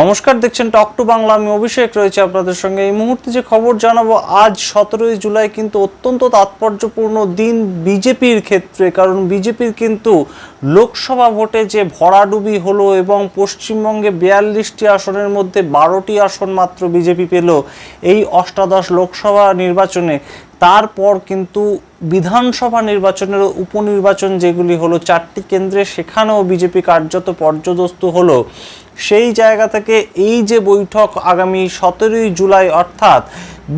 নমস্কার, দেখছেন টক টু বাংলা। আমি অভিষেক, রয়েছে আপনাদের সঙ্গে। এই মুহূর্তে যে খবর জানাব, আজ সতেরোই জুলাই কিন্তু অত্যন্ত তাৎপর্যপূর্ণ দিন বিজেপির ক্ষেত্রে। কারণ বিজেপির কিন্তু লোকসভা ভোটে যে ভরাডুবি হলো এবং পশ্চিমবঙ্গে বিয়াল্লিশটি আসনের মধ্যে বারোটি আসন মাত্র বিজেপি পেল এই অষ্টাদশ লোকসভা নির্বাচনে। তারপর কিন্তু বিধানসভা নির্বাচনের উপনির্বাচন যেগুলি হলো চারটি কেন্দ্রে, সেখানেও বিজেপি কার্যত পর্যদস্ত হলো। সেই জায়গা থেকে এই যে বৈঠক আগামী সতেরোই জুলাই, অর্থাৎ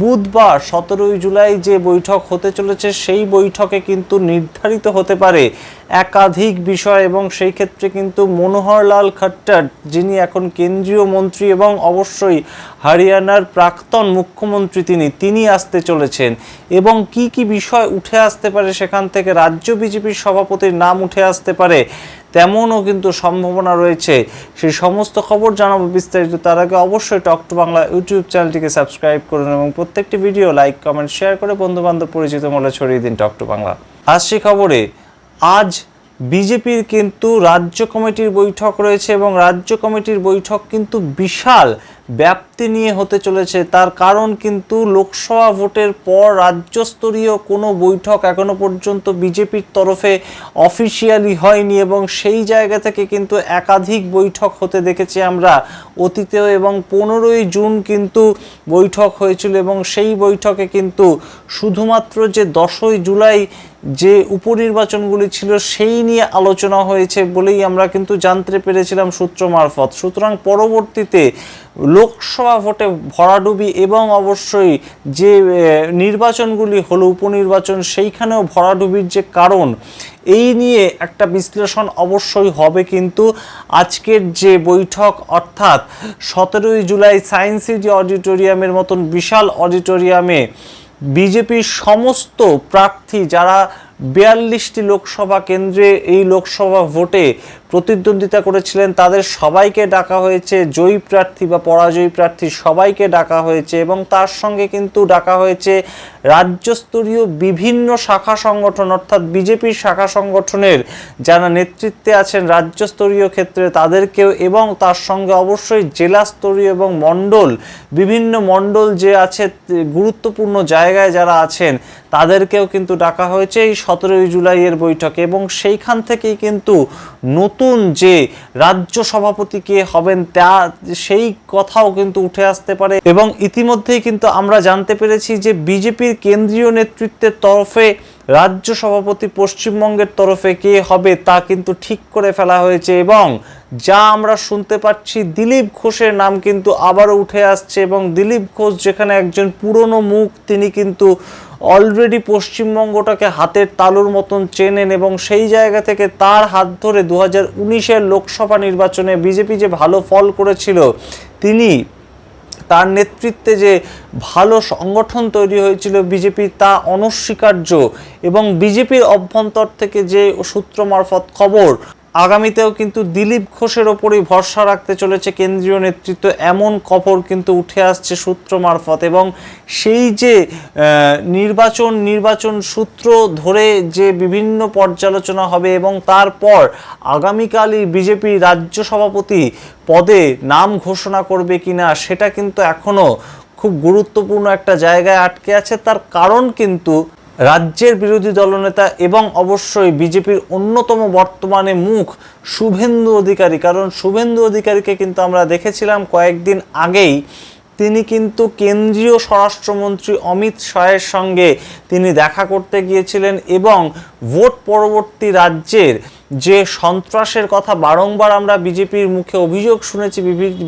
বুধবার সতেরোই জুলাই যে বৈঠক হতে চলেছে, সেই বৈঠকে কিন্তু নির্ধারিত হতে পারে একাধিক বিষয় এবং সেই ক্ষেত্রে কিন্তু মনোহরলাল খট্টার, যিনি এখন কেন্দ্রীয় মন্ত্রী এবং অবশ্যই হরিয়ানার প্রাক্তন মুখ্যমন্ত্রী তিনি তিনি আসতে চলেছেন। এবং কি কি বিষয় উঠে আসতে পারে সেখান থেকে রাজ্য বিজেপির সভাপতির নাম উঠে আসতে পারে তেমনও কিন্তু সম্ভাবনা রয়েছে। সেই সমস্ত খবর জানাব বিস্তারিত, তার আগে অবশ্যই টক টু বাংলা ইউটিউব চ্যানেলটিকে সাবস্ক্রাইব করুন এবং প্রত্যেকটি ভিডিও লাইক, কমেন্ট, শেয়ার করে বন্ধুবান্ধব পরিচিত মনে ছড়িয়ে দিন টক টু বাংলা। আসছি খবরে, আজ বিজেপির কিন্তু রাজ্য কমিটির বৈঠক রয়েছে এবং রাজ্য কমিটির বৈঠক কিন্তু বিশাল ব্যাপ্তি নিয়ে হতে চলেছে। তার কারণ কিন্তু লোকসভা ভোটের পর রাজ্যস্তরীয় কোনো বৈঠক এখনও পর্যন্ত বিজেপির তরফে অফিসিয়ালি হয়নি এবং সেই জায়গা থেকে কিন্তু একাধিক বৈঠক হতে দেখেছি আমরা। অতীতেও এবং পনেরোই জুন কিন্তু বৈঠক হয়েছিল এবং সেই বৈঠকে কিন্তু শুধুমাত্র যে দশই জুলাই যে উপনির্বাচনগুলি ছিল সেই নিয়ে আলোচনা হয়েছে বলেই আমরা কিন্তু জানতে পেরেছিলাম সূত্র মারফত। সুতরাং পরবর্তীতে লোকসভা ভোটে ভরাডুবি এবং অবশ্যই যে নির্বাচনগুলি হলো উপনির্বাচন, সেইখানেও ভরাডুবির যে কারণ, এই নিয়ে একটা বিশ্লেষণ অবশ্যই হবে কিন্তু আজকের যে বৈঠক, অর্থাৎ সতেরোই জুলাই সায়েন্স সিটি অডিটোরিয়ামের মতন বিশাল অডিটোরিয়ামে বিজেপির সমস্ত প্রার্থী যারা বিয়াল্লিশটি লোকসভা কেন্দ্রে এই লোকসভা ভোটে প্রতিদ্বন্দ্বিতা করেছিলেন তাদের সবাইকে ডাকা হয়েছে, জয়ী প্রার্থী বা পরাজয়ী প্রার্থী সবাইকে ডাকা হয়েছে এবং তার সঙ্গে কিন্তু ডাকা হয়েছে রাজ্যস্তরীয় বিভিন্ন শাখা সংগঠন, অর্থাৎ বিজেপির শাখা সংগঠনের যারা নেতৃত্বে আছেন রাজ্যস্তরীয় ক্ষেত্রে তাদেরকেও এবং তার সঙ্গে অবশ্যই জেলা স্তরীয় এবং মণ্ডল, বিভিন্ন মণ্ডল যে আছে, গুরুত্বপূর্ণ জায়গায় যারা আছেন তাদেরকেও কিন্তু ডাকা হয়েছে। এই সতেরোই জুলাইয়ের বৈঠকে এবং সেইখান থেকেই কিন্তু নতুন যে রাজ্য সভাপতি কে হবেন তা সেই কথাও কিন্তু উঠে আসতে পারে এবং ইতিমধ্যেই কিন্তু আমরা জানতে পেরেছি যে বিজেপির কেন্দ্রীয় নেতৃত্বের তরফে রাজ্য সভাপতি পশ্চিমবঙ্গের তরফে কে হবে তা কিন্তু ঠিক করে ফেলা হয়েছে এবং যা আমরা শুনতে পাচ্ছি দিলীপ ঘোষের নাম কিন্তু আবারও উঠে আসছে এবং দিলীপ ঘোষ যেখানে একজন পুরনো মুখ, তিনি কিন্তু অলরেডি পশ্চিমবঙ্গটাকে হাতের তালুর মতন চেনেন এবং সেই জায়গা থেকে তার হাত ধরে দু হাজার লোকসভা নির্বাচনে বিজেপি যে ভালো ফল করেছিল, তিনি তার নেতৃত্বে যে ভালো সংগঠন তৈরি হয়েছিল বিজেপি, তা অনস্বীকার্য এবং বিজেপির অভ্যন্তর থেকে যে সূত্র মারফত খবর আগামীতেও কিন্তু দিলীপ ঘোষের ওপরেই ভরসা রাখতে চলেছে কেন্দ্রীয় নেতৃত্ব। এমন খবর কিন্তু উঠে আসছে সূত্র মারফত এবং সেই যে নির্বাচন নির্বাচন সূত্র ধরে যে বিভিন্ন পর্যালোচনা হবে এবং তারপর আগামীকালই বিজেপি রাজ্য সভাপতি পদে নাম ঘোষণা করবে কিনা সেটা কিন্তু এখনও খুব গুরুত্বপূর্ণ একটা জায়গায় আটকে আছে। তার কারণ কিন্তু রাজ্যের বিরোধী দলনেতা এবং অবশ্যই বিজেপির অন্যতম বর্তমানে মুখ শুভেন্দু অধিকারী। কারণ শুভেন্দু অধিকারীকে কিন্তু আমরা দেখেছিলাম কয়েকদিন আগেই। তিনি কিন্তু কেন্দ্রীয় স্বরাষ্ট্রমন্ত্রী অমিত শাহের সঙ্গে তিনি দেখা করতে গিয়েছিলেন এবং ভোট পরবর্তী রাজ্যের যে সন্ত্রাসের কথা বারংবার আমরা বিজেপির মুখে অভিযোগ শুনেছি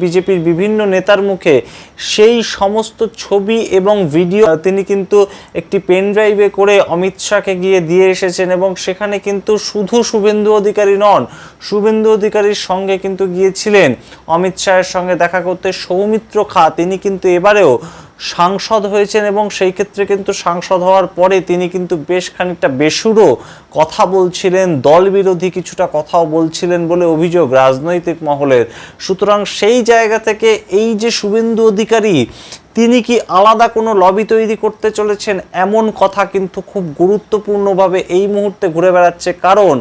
বিজেপির বিভিন্ন নেতার মুখে, সেই সমস্ত ছবি এবং ভিডিও তিনি কিন্তু একটি পেন ড্রাইভে করে অমিত শাহকে গিয়ে দিয়ে এসেছেন এবং সেখানে কিন্তু শুধু শুভেন্দু অধিকারী নন, শুভেন্দু অধিকারীর সঙ্গে কিন্তু গিয়েছিলেন। অমিত শাহের সঙ্গে দেখা করতে সৌমিত্র খা, তিনি কিন্তু এবারেও সাংসদ হয়েছেন এবং সেই ক্ষেত্রে কিন্তু সাংসদ হওয়ার পরে তিনি কিন্তু বেশ খানিকটা বেসুরো কথা বলছিলেন, দল বিরোধী কিছুটা কথাও বলছিলেন বলে অভিযোগ রাজনৈতিক মহলের। সুতরাং সেই জায়গা থেকে এই যে শুভেন্দু অধিকারী, তিনি কি আলাদা কোনো লবি তৈরি করতে চলেছেন? এমন কথা কিন্তু খুব গুরুত্বপূর্ণভাবে এই মুহূর্তে ঘুরে বেড়াচ্ছে। কারণ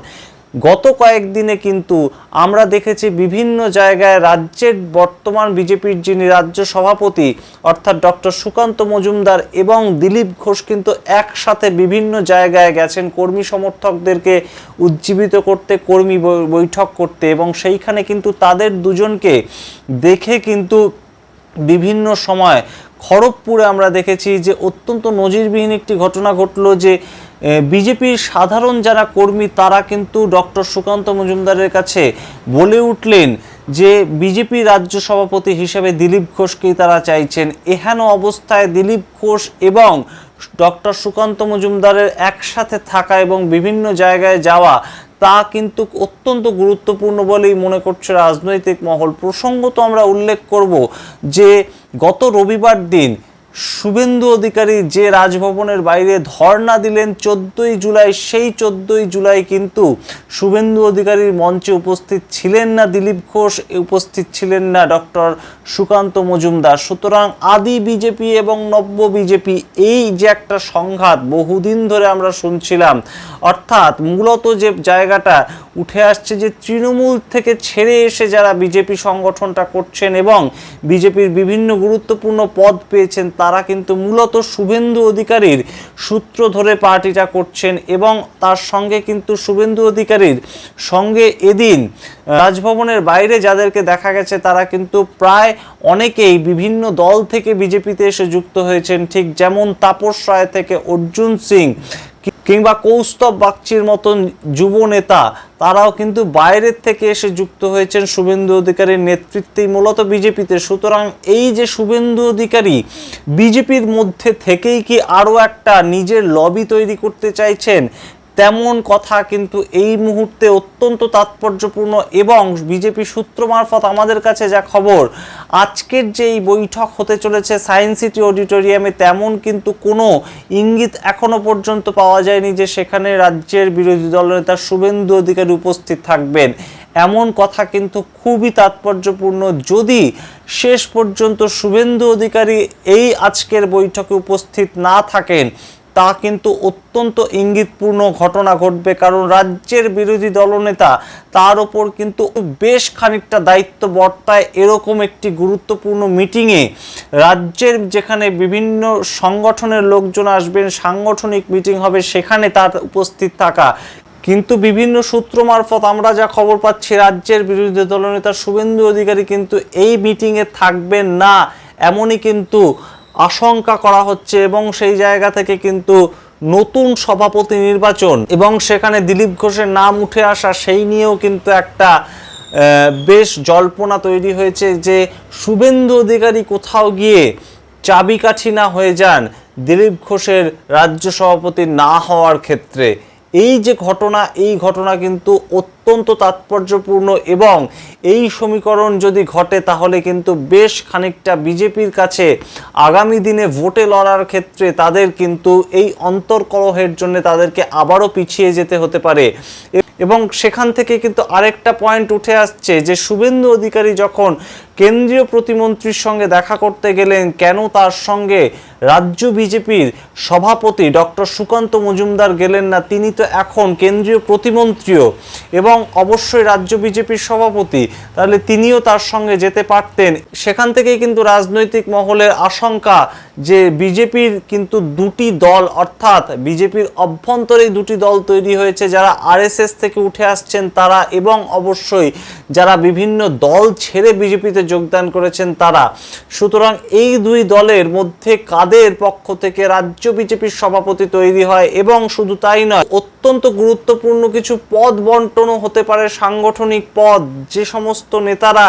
গত কয়েকদিনে কিন্তু আমরা দেখেছি বিভিন্ন জায়গায় রাজ্যের বর্তমান বিজেপির যিনি রাজ্য সভাপতি, অর্থাৎ ডক্টর সুকান্ত মজুমদার এবং দিলীপ ঘোষ কিন্তু একসাথে বিভিন্ন জায়গায় গেছেন কর্মী সমর্থকদেরকে উজ্জীবিত করতে, কর্মী বৈঠক করতে এবং সেইখানে কিন্তু তাদের দুজনকে দেখে কিন্তু বিভিন্ন সময় খড়গপুরে আমরা দেখেছি যে অত্যন্ত নজিরবিহীন একটি ঘটনা ঘটলো যে বিজেপির সাধারণ যারা কর্মী, তারা কিন্তু ডক্টর সুকান্ত মজুমদারের কাছে বলে উঠলেন যে বিজেপি রাজ্য সভাপতি হিসেবে দিলীপ ঘোষকেই তারা চাইছেন। এহেন অবস্থায় দিলীপ ঘোষ এবং ডক্টর সুকান্ত মজুমদারের একসাথে থাকা এবং বিভিন্ন জায়গায় যাওয়া, তা কিন্তু অত্যন্ত গুরুত্বপূর্ণ বলেই মনে করছে রাজনৈতিক মহল। প্রসঙ্গত আমরা উল্লেখ করব যে গত রবিবার দিন শুভেন্দু অধিকারী যে রাজভবনের বাইরে ধর্ণা দিলেন চোদ্দই জুলাই, সেই চোদ্দই জুলাই কিন্তু শুভেন্দু অধিকারীর মঞ্চে উপস্থিত ছিলেন না দিলীপ ঘোষ উপস্থিত ছিলেন না ডক্টর সুকান্ত মজুমদার। সুতরাং আদি বিজেপি এবং নব্য বিজেপি, এই যে একটা সংঘাত বহুদিন ধরে আমরা শুনছিলাম, অর্থাৎ মূলত যে জায়গাটা উঠে আসছে যে তৃণমূল থেকে ছেড়ে এসে যারা বিজেপি সংগঠনটা করছেন এবং বিজেপির বিভিন্ন গুরুত্বপূর্ণ পদ পেয়েছেন, তারা কিন্তু মূলত শুভেন্দু অধিকারীর সূত্র ধরে পার্টিটা করছেন এবং তার সঙ্গে কিন্তু শুভেন্দু অধিকারীর সঙ্গে এদিন রাজভবনের বাইরে যাদেরকে দেখা গেছে, তারা কিন্তু প্রায় অনেকেই বিভিন্ন দল থেকে বিজেপিতে এসে যুক্ত হয়েছেন। ঠিক যেমন তাপস রায় থেকে অর্জুন সিং কিংবা কৌস্তব বাগচির মতন যুব নেতা তারাও কিন্তু বাইরের থেকে এসে যুক্ত হয়েছেন শুভেন্দু অধিকারীর নেতৃত্বেই, মূলত বিজেপিতে। সুতরাং এই যে শুভেন্দু অধিকারী, বিজেপির মধ্যে থেকেই কি আরও একটা নিজের লবি তৈরি করতে চাইছেন? তেমন কথা কিন্তু এই মুহূর্তে অত্যন্ত তাৎপর্যপূর্ণ এবং বিজেপি সূত্র মারফত আমাদের কাছে যা খবর, আজকের যে এই বৈঠক হতে চলেছে সায়েন্স সিটি অডিটোরিয়ামে তেমন কিন্তু কোনো ইঙ্গিত এখনও পর্যন্ত পাওয়া যায়নি যে সেখানে রাজ্যের বিরোধী দলনেতা শুভেন্দু অধিকারী উপস্থিত থাকবেন। এমন কথা কিন্তু খুবই তাৎপর্যপূর্ণ। যদি শেষ পর্যন্ত শুভেন্দু অধিকারী এই আজকের বৈঠকে উপস্থিত না থাকেন তা কিন্তু অত্যন্ত ইঙ্গিতপূর্ণ ঘটনা ঘটবে, কারণ রাজ্যের বিরোধী দলনেতা তার ওপর কিন্তু বেশ খানিকটা দায়িত্ব বর্তায় এরকম একটি গুরুত্বপূর্ণ মিটিংয়ে। রাজ্যের যেখানে বিভিন্ন সংগঠনের লোকজন আসবেন, সাংগঠনিক মিটিং হবে, সেখানে তার উপস্থিত থাকা। কিন্তু বিভিন্ন সূত্র মারফত আমরা যা খবর পাচ্ছি, রাজ্যের বিরোধী দলনেতা শুভেন্দু অধিকারী কিন্তু এই মিটিংয়ে থাকবেন না, এমনই কিন্তু আশঙ্কা করা হচ্ছে এবং সেই জায়গা থেকে কিন্তু নতুন সভাপতি নির্বাচন এবং সেখানে দিলীপ ঘোষের নাম উঠে আসা সেই নিয়েও কিন্তু একটা বেশ জল্পনা তৈরি হয়েছে যে শুভেন্দু অধিকারী কোথাও গিয়ে চাবিকাঠি না হয়ে যান দিলীপ ঘোষের রাজ্য সভাপতি না হওয়ার ক্ষেত্রে। এই যে ঘটনা, এই ঘটনা কিন্তু অত্যন্ত তাৎপর্যপূর্ণ এবং এই সমীকরণ যদি ঘটে তাহলে কিন্তু বেশ খানিকটা বিজেপির কাছে আগামী দিনে ভোটে লড়ার ক্ষেত্রে তাদের কিন্তু এই অন্তর্কলহের জন্য তাদেরকে আবারও পিছিয়ে যেতে হতে পারে। এবং সেখান থেকে কিন্তু আরেকটা পয়েন্ট উঠে আসছে যে শুভেন্দু অধিকারী যখন কেন্দ্রীয় প্রতিমন্ত্রীর সঙ্গে দেখা করতে গেলেন, কেন তার সঙ্গে রাজ্য বিজেপির সভাপতি ডক্টর সুকান্ত মজুমদার গেলেন না, তিনি তো এখন কেন্দ্রীয় প্রতিমন্ত্রীও। এবং অবশ্যই রাজ্য বিজেপির সভাপতি, তাহলে তিনিও তার সঙ্গে যেতে পারতেন। সেখান থেকেই কিন্তু রাজনৈতিক মহলের আশঙ্কা যে বিজেপির কিন্তু দুটি দল, অর্থাৎ বিজেপির অভ্যন্তরেই দুটি দল তৈরি হয়েছে, যারা আরএসএস থেকে উঠে আসছেন তারা এবং অবশ্যই যারা বিভিন্ন দল ছেড়ে বিজেপিতে যোগদান করেছেন তারা। সুতরাং এই দুই দলের মধ্যে কাদের পক্ষ থেকে রাজ্য বিজেপির সভাপতি তৈরি হয় এবং শুধু তাই নয়, অত্যন্ত গুরুত্বপূর্ণ কিছু পদ বন্টনও হতে পারে, সাংগঠনিক পদ। যে সমস্ত নেতারা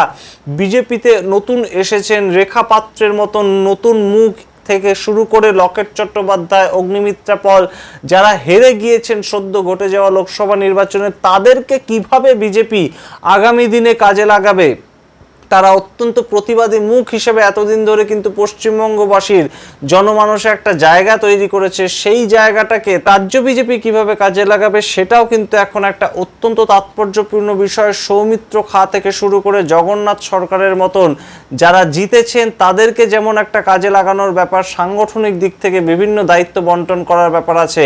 বিজেপিতে নতুন এসেছেন রেখা পাত্রের মতন নতুন মুখ থেকে শুরু করে লকেট চট্টোপাধ্যায়, অগ্নিমিত্রা পল, যারা হেরে গিয়েছেন সদ্য ঘটে যাওয়া লোকসভা নির্বাচনে, তাদেরকে কীভাবে বিজেপি আগামী দিনে কাজে লাগাবে? তারা অত্যন্ত প্রতিবাদী মুখ হিসেবে এতদিন ধরে কিন্তু পশ্চিমবঙ্গবাসীর জনমানসে একটা জায়গা তৈরি করেছে। সেই জায়গাটাকে রাজ্য বিজেপি কীভাবে কাজে লাগাবে সেটাও কিন্তু এখন একটা অত্যন্ত তাৎপর্যপূর্ণ বিষয়। সৌমিত্র খা থেকে শুরু করে জগন্নাথ সরকারের মতন যারা জিতেছেন তাদেরকে যেমন একটা কাজে লাগানোর ব্যাপার, সাংগঠনিক দিক থেকে বিভিন্ন দায়িত্ব বন্টন করার ব্যাপার আছে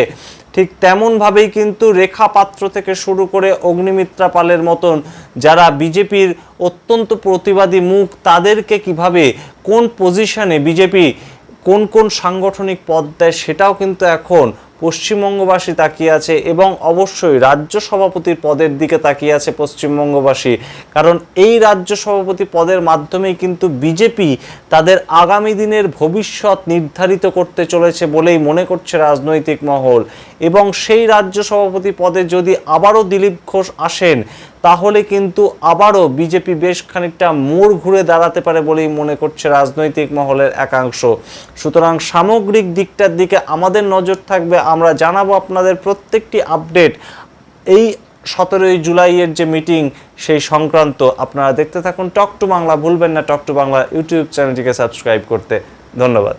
ঠিক তেমনভাবেই কিন্তু রেখা পাত্র থেকে শুরু করে অগ্নিমিত্রা পালের মতন যারা বিজেপির অত্যন্ত প্রতিবাদী মুখ, তাদেরকে কীভাবে কোন পজিশনে বিজেপি কোন কোন সাংগঠনিক পদ দেয় সেটাও কিন্তু এখন পশ্চিমবঙ্গবাসী তাকিয়ে আছে এবং অবশ্যই রাজ্য সভাপতির পদের দিকে তাকিয়ে আছে পশ্চিমবঙ্গবাসী। কারণ এই রাজ্য সভাপতি পদের মাধ্যমেই কিন্তু বিজেপি তাদের আগামী দিনের ভবিষ্যৎ নির্ধারিত করতে চলেছে বলেই মনে করছে রাজনৈতিক মহল। এবং সেই রাজ্য সভাপতি পদে যদি আবারও দিলীপ ঘোষ আসেন তাহলে কিন্তু আবারও বিজেপি বেশ খানিকটা মোড় ঘুরে দাঁড়াতে পারে বলেই মনে করছে রাজনৈতিক মহলের একাংশ। সুতরাং সামগ্রিক দিকটার দিকে আমাদের নজর থাকবে। আমরা জানাব আপনাদের প্রত্যেকটি আপডেট। এই সতেরোই জুলাইয়ের যে মিটিং, সেই সংক্রান্ত আপনারা দেখতে থাকুন টক টু বাংলা। ভুলবেন না টক টু বাংলা ইউটিউব চ্যানেলটিকে সাবস্ক্রাইব করতে। ধন্যবাদ।